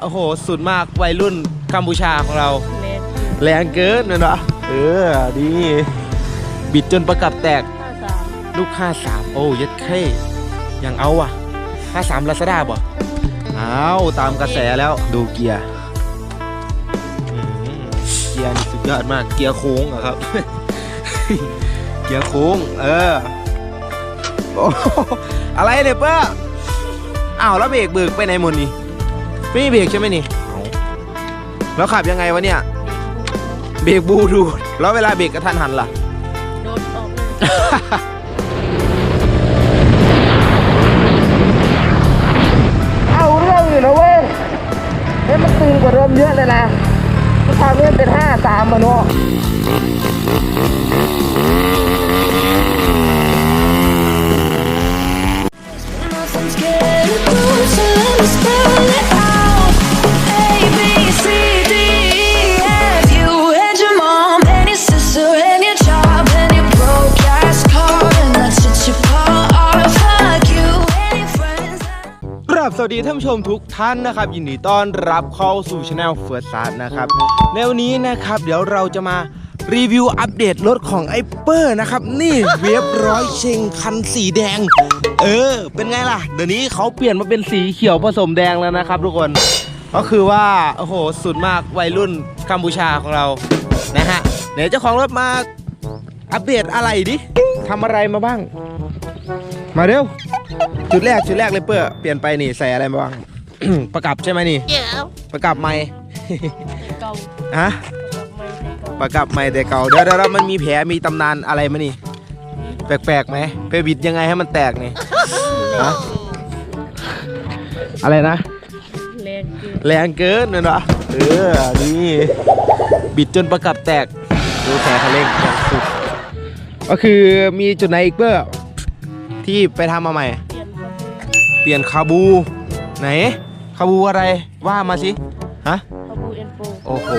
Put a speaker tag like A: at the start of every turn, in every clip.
A: โอ้โห สุดมากวัยรุ่นกัมพูชาของเรา
B: เล็ก
A: แรงเกินนะเนาะเออ ดี บิดจนประกับแตก
B: ห้าสาม
A: ลูก 53 โอ้ยัดเค้ยังเอาอะ 53ลาซาด้าบ่เอาตามกระแสแล้วดูเกียร์อื้อหือเกียร์นี่สุดยอดมากเกียร์โค้งอะครับ เกียร์โค้ง เออโอ้โหอะไรเนี่ยเป้ออ้าวแล้วเบรกเบิกไปไหนหมดนี่ ไม่มีเบรกใช่ไหมนี่เอาแล้วขับยังไงวะเนี่ย เบรกบลูทูธแล้วเวลาเบรกกระทันหันล่ะ
B: โดนออกเลย
A: เอาเรื่องอยู่นะเว้ยเฮ้ยมันตึงกว่าเดิมเยอะเลยนะทางนี้เป็นห้าสามมาเนาะ วัสดีท่านผู้ชมทุกท่านนะครับ ยินดีต้อนรับเข้าสู่ช anel เฟิร์สซาร์นะครับในวันนี้นะครับเดี๋ยวเราจะมารีวิวอัปเดตรถของไอเปอร์นะครับ นี่เวฟร้อยเชงคันสีแดง เออ เป็นไงล่ะ เดี๋ยวนี้เขาเปลี่ยนมาเป็นสีเขียวผสมแดงแล้วนะครับทุกคน ก็คือว่า โอ้โห สุดมากวัยรุ่นกัมพูชาของเรา นะฮะเดี๋ยวเจ้าของรถมาอัปเดตอะไรดิทำอะไรมาบ้าง มาเร็ว จุดแรกจุดแรกเลยเปื้อเปลี่ยนไปนี่ใส่อะไรมาบ้าง ประกับใช่ไหมนี่
B: เดี๋ยว
A: ประกับไม่
B: เก่า
A: ฮะ
B: ไม่ใช่เก่า
A: ประกับไม่แต่เก่าเดี๋ยวเดี๋ยวเดี๋ยวมันมีแผลมีตำนานอะไรมานี่ แปลกๆไหมไปบิดยังไงให้มันแตกนี่ฮะอะไรนะ
B: เล็กคือ
A: แรงเกินเลยเนาะเออนี่บิดจนประกับแตกดูแผลเขาเร่งอย่างสุดก็คือมีจุดไหนอีกเปื้อที่ไปทำมาใหม่
B: เปลี่ยนคาบู
A: เปลี่ยนคาบู ไหน คาบูอะไรว่ามาสิฮะ
B: คาบูเอ็นโฟ
A: โอ้โห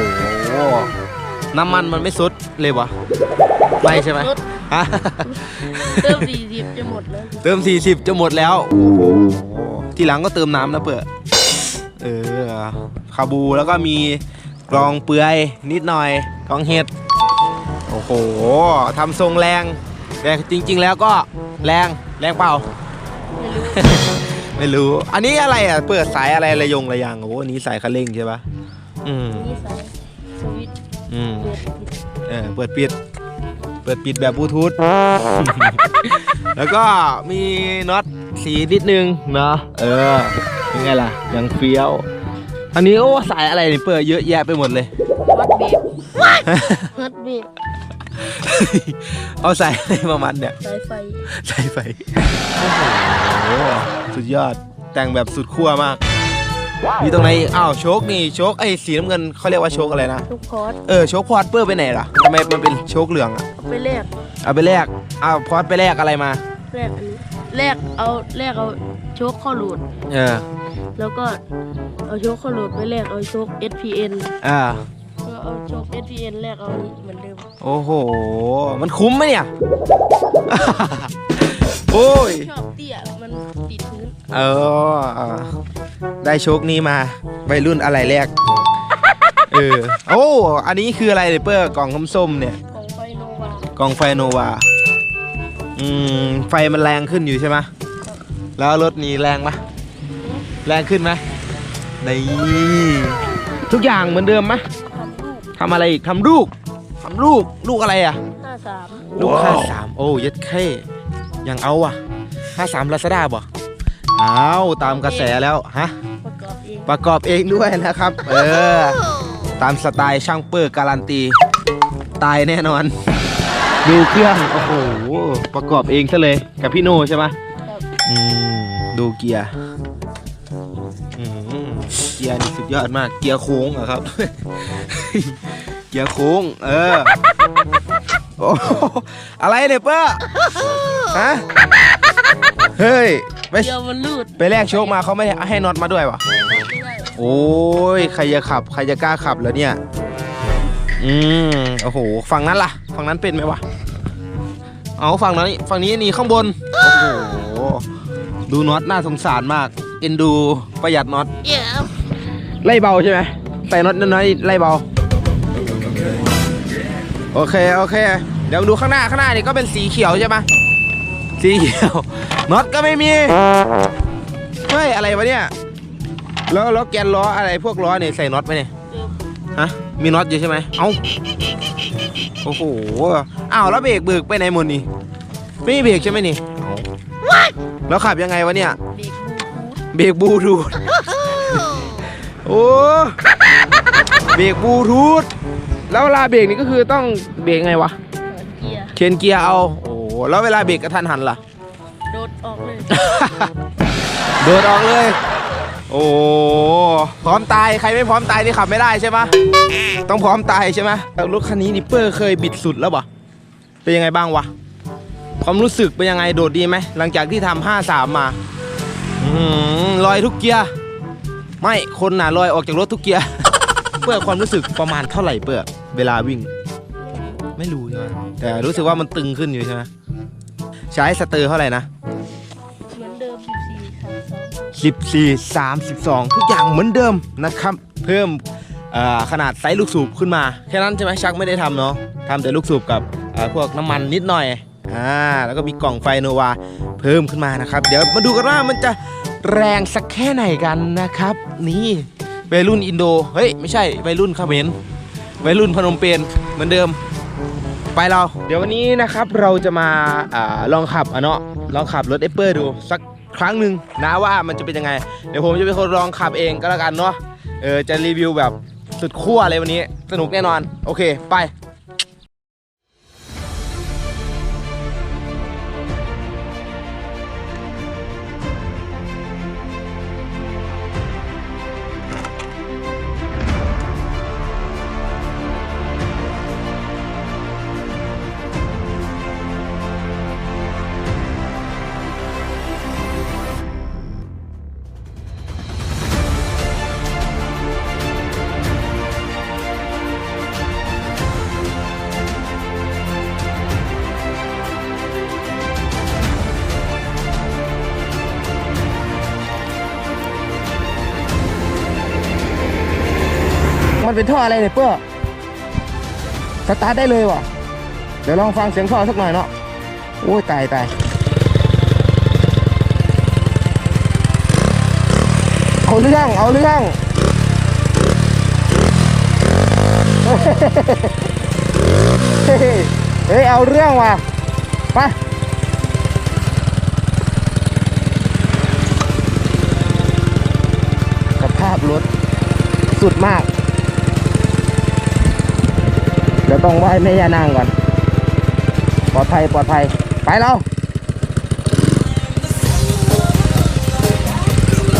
A: น้ำมันมันไม่สุดเลยวะไม่ใช่ไหมฮะ
B: เติมสี่สิบจะหมดแล้ว
A: เติม40จะหมดแล้วโอ้โหทีหลังก็เติมน้ำนะเปิดเออคาบูแล้วก็มีกรองเปลือยนิดหน่อยกรองเห็ดโอ้โหทำทรงแรงแต่จริง ๆ แล้วก็แรงแรงเปล่า
B: ไม่รู้
A: ไม่รู้ อันนี้อะไรอะ เปิดสายอะไรระยงระยางโอ้โหอันนี้สายคันเร่งใช่ปะอืม
B: นี่สายสวิตช์
A: อืม
B: เปิดปิด
A: เออเปิดปิด เปิดปิดแบบบลูทูธ แล้วก็มีน็อตสีนิดนึงเนาะ เออเป็นไงล่ะ ยังเฟี้ยว อันนี้โอ้สายอะไรนี่เปิดเยอะแยะไปหมดเลย
B: วัดเบรกวัดเบรก
A: เอาสายอะไรมามันเนี่ย
B: สายไฟ
A: สายไฟ โอ้โห สุดยอดแต่งแบบสุดขั้วมาก มีตรงไหนอีกอ้าวโชคนี่โชคไอ้สีน้ำเงินเขาเรียกว่าโชคอะไรนะ
B: ทุกคอร์ส
A: เออโชคพอดเปอร์ไปไหนล่ะทำไมมันเป็นโชคเหลืองอะ
B: เอาไปแลก
A: เอาไปแลกเอาพอดไปแลกอะไรมา
B: แลกอันนี้แลกเอาแลกเอาโชคเข้าหลุด
A: เออ
B: แล้วก็เอาโชคเข้าหลุดไปแลกเอาโชค SPN
A: อ่า
B: ก็เอาโชค SPN แลกเอาอันนี้เหมือนเดิม
A: โอ้โห มันคุ้มไหมเนี่ยโอ้ย
B: ชอบเตี้ยมันติดพื้น
A: เอออ่าได้โชคนี้มาวัยรุ่นอะไรแรก เออ โอ้ อันนี้คืออะไรเนี่ยเปอร์กล่องส้มๆเนี่ย
B: ของไฟโนวาก
A: ล่องไฟโนวา อืม ไฟมันแรงขึ้นอยู่ใช่ไหมแล้วรถนี้แรงไหมแรงขึ้นไหมนี่ทุกอย่างเหมือนเดิมไหม
B: ทำลูก
A: ทำอะไรอีกทำลูกทำลูก ลูกอะไรอะ
B: ห้าสาม
A: ลูกห้าสามโอ้ยัดเค้ ยังเอาอะห้าสามลาซาด้าบ่เอาตามกระแสแล้วฮะ
B: ประกอบเอง
A: ประกอบเองด้วยนะครับ เออ ตามสไตล์ช่างเปอร์การันตี ตายแน่นอน ดูเครื่องโอ้โหประกอบเองซะเลยกับพี่โนใช่ไหม
B: ครับ
A: อืมดูเกียร์อืมเกียร์นี่สุดยอดมาก เกียร์โค้งเหรอะครับ เกียร์โค้ง เออโอ้โหอะไรเนี่ยเปอร์ ฮะ เฮ้ยไป
B: เดียวมันลูด
A: ไปแลกโชคมาเขาไม่ให้น็อตมาด้วยวะ
B: ไม่ได้
A: โอ้ยใครจะขับ ใครจะกล้าขับแล้วเนี่ย อืมโอ้โหฝั่งนั้นล่ะ ฝั่งนั้นเป็นไหมวะ เอาฝั่งนั้นฝั่งนี้นี่ข้างบน โอ้โห ดูน็อตน่าสงสารมาก เอ็นดูประหยัดน็อต
B: เดี๋ยว
A: ไล่เบาใช่ไหมใส่น็อตน้อยๆไล่เบา โอเค โอเค เดี๋ยวดูข้างหน้าข้างหน้านี่ก็เป็นสีเขียวใช่ไหม สีเขียวน็อตก็ไม่มีเฮ้ยอะไรวะเนี่ยแล้วแล้วแกนล้ออะไรพวกล้อเนี่ยใส่น็อตไหมเนี่ยฮะมีน็อตอยู่ใช่ไหมเอ้าโอ้โหอ้าวแล้วเบรกเบิกไปไหนหมดนี่ไม่มีเบรกใช่ไหมนี่เอ้าแล้วขับยังไงวะเนี่ย
B: เบรกบลูทูธ
A: เบรกบลูทูธโอ้เบรกบลูทูธแล้วเวลาเบรกนี่ก็คือต้องเบรกไงวะ
B: เกียร์
A: เคนเกียร์เอาโอ้ แล้วเวลาเบรกกระทันหันล่ะ
B: โดดออกเลย
A: โดดออกเลย โอ้พร้อมตายใครไม่พร้อมตายนี่ขับไม่ได้ใช่ปะต้องพร้อมตายใช่ไหมแต่รถคันนี้นิปเปอร์เคยบิดสุดแล้วปะเป็นยังไงบ้างวะความรู้สึกเป็นยังไงโดดดีไหมหลังจากที่ทำห้าสามมาอืมลอยทุกเกียร์ไม่คนน่ะลอยออกจากรถทุกเกียร์เพื่อความรู้สึกประมาณเท่าไหร่เปื่อเวลาวิ่ง ไม่รู้ใช่ไหมแต่รู้สึกว่ามันตึงขึ้นอยู่ใช่ไหม ใช้สเตอร์เท่าไหร่นะ
B: เหมือนเดิม14
A: 14 32 ทุกอย่างเหมือนเดิมนะครับ เพิ่มเอ่อขนาดไซส์ลูกสูบขึ้นมา แค่นั้นใช่ไหมชักไม่ได้ทำเนาะทำแต่ลูกสูบกับเอ่อพวกน้ำมันนิดหน่อยอ่าแล้วก็มีกล่องไฟโนวาเพิ่มขึ้นมานะครับ เดี๋ยวมาดูกันว่ามันจะแรงสักแค่ไหนกันนะครับ นี่วัยรุ่นอินโด เฮ้ย ไม่ใช่วัยรุ่นเขมรวัยรุ่นพนมเปญเหมือนเดิม ไปเรา เดี๋ยววันนี้นะครับเราจะมาอลองขับอะเนาะลองขับรถเอเปอร์ดูสักครั้งหนึ่งนะว่ามันจะเป็นยังไง เดี๋ยวผมจะเป็นคนลองขับเองก็แล้วกันเนาะเออจะรีวิวแบบสุดขั้วเลยวันนี้สนุกแน่นอน โอเค ไป เป็นท่ออะไรเนี่ยเปื้อสตาร์ทได้เลยวะเดี๋ยวลองฟังเสียงท่อสักหน่อยเนาะโอ้ยตายตายเอาเรื่องเอาเรื่องเฮ้ยเฮ้ยเอาเรื่องว่ะไปสภาพรถสุดมาก เดี๋ยวต้องไหว้แม่ย่านางก่อน ปลอดภัยปลอดภัย ไปเรา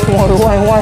A: ห่วยห่วยห่วย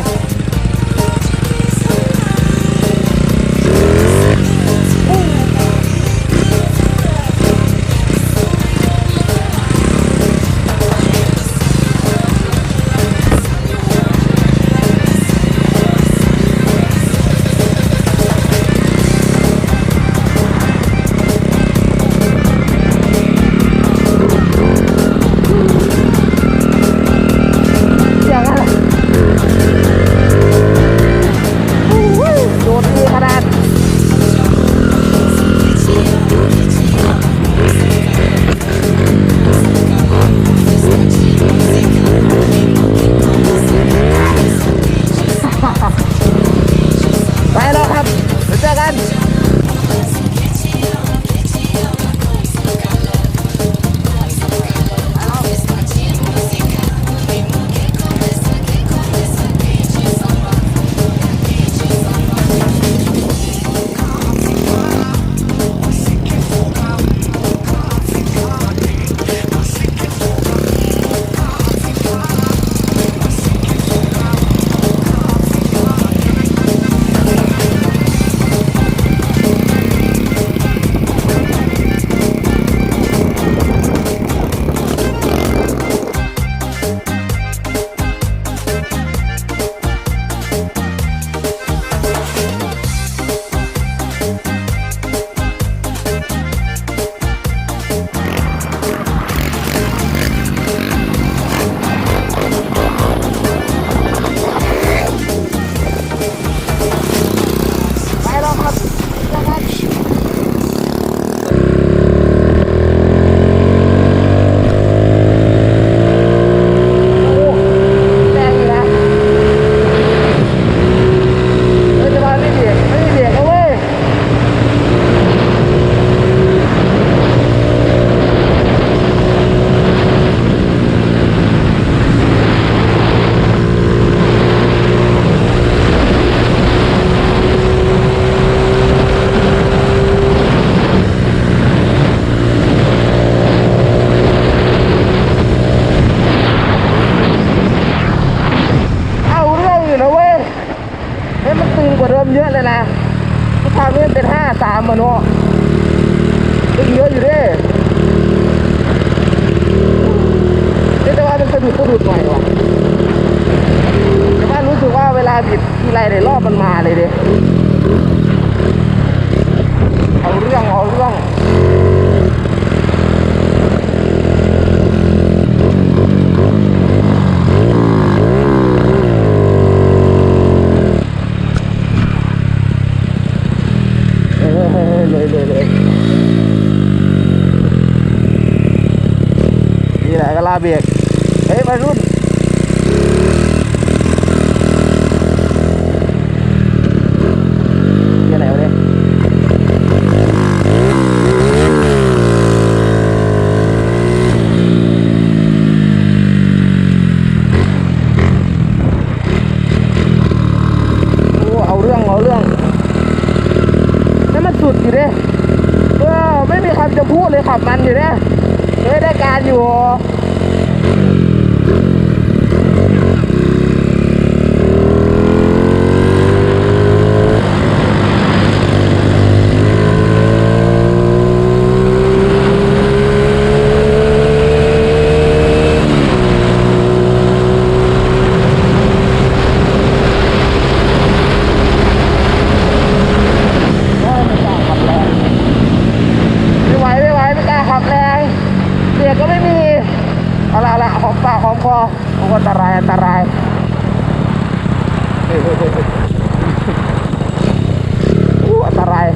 A: อู้
C: อันตราย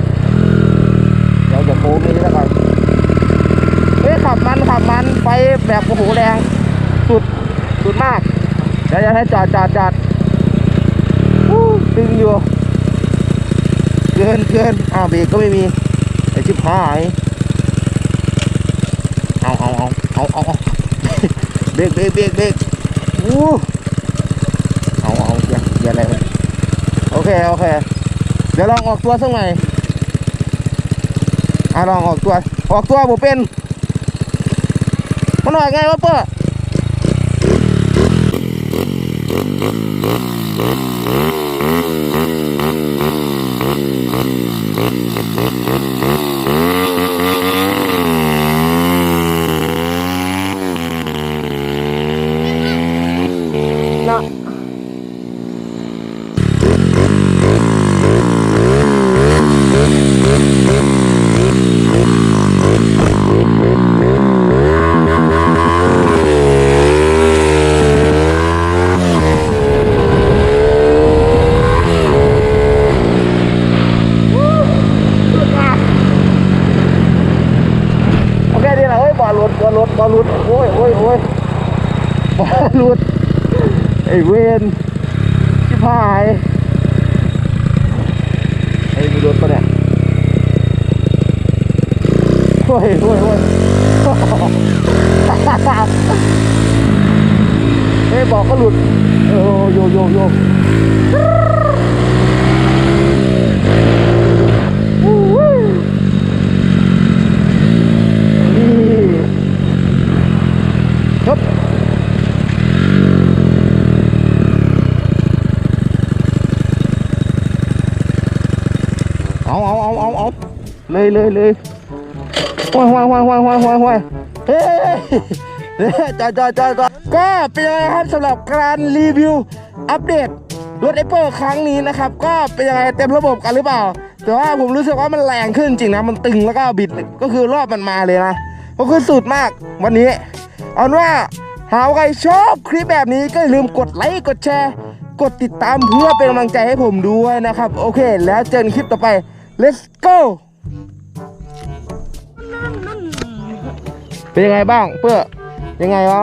C: เดี๋ยวจะโค้งนี้แล้วก่อนเฮ้ยขับมันขับมันไฟแบบโอ้โหแรงสุดสุดมาก เดี๋ยวจะให้จอดจอดจอดอู้ตึงอยู่ เกินเกินอ้าวเบรกก็ไม่มีไอชิบหายเอาเอาเอาเอาเอาเอาเบรกเบรกเบรกเบรกอู้เอาเอาอย่าอย่าอะไรเลยโอ เคโอเค เดี๋ยวลองออกตัวสักหน่อยอะลองออกตัว ออกตัวผมเป็นมันออกไงวะเป้อนะโอเคดีนะเฮ้ยบอลหลุดบอลหลุดบอลหลุดโอ้ยโอ้ยโอ้ยบอลหลุด ไอ้เวนชิพายไอ้มีรถปะเนี่ยโอ้ยโอ้ยโอ้ยเฮ้ยบอกก็หลุดโออโยโยโยอู้หูนี่ครับ เอาเอาเอาเอาเอา เลยเลยเลยห้อยห้อยห้อยห้อยห้อยห้อยห้อยเฮ้ยเฮ้ยจอดจอดจอดจอดก็เป็นยังไงครับสำหรับการรีวิวอัปเดตรถไอเปอร์ครั้งนี้นะครับ ก็เป็นยังไงเต็มระบบกันหรือเปล่า แต่ว่าผมรู้สึกว่ามันแรงขึ้นจริงนะมันตึงแล้วก็บิดก็คือรอบมันมาเลยนะก็คือสุดมากวันนี้เอาเป็นว่าหากใครชอบคลิปแบบนี้ก็อย่าลืมกดไลค์กดแชร์ กดติดตามเพื่อเป็นกำลังใจให้ผมด้วยนะครับ โอเค แล้วเจอกันคลิปต่อไป let's go เป็นยังไงบ้างเพื่อยังไงวะ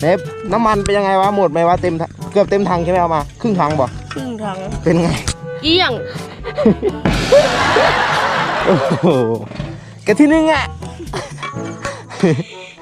C: เนฟน้ำมันเป็นยังไงวะหมดไหมวะเต็มถังเกือบเต็มถังใช่ไหมเอามา ครึ่งถังบ่
B: ครึ่งถัง
C: เป็นไง
B: เอี้ยง
C: โอ้โหแกที่หนึ่งอะ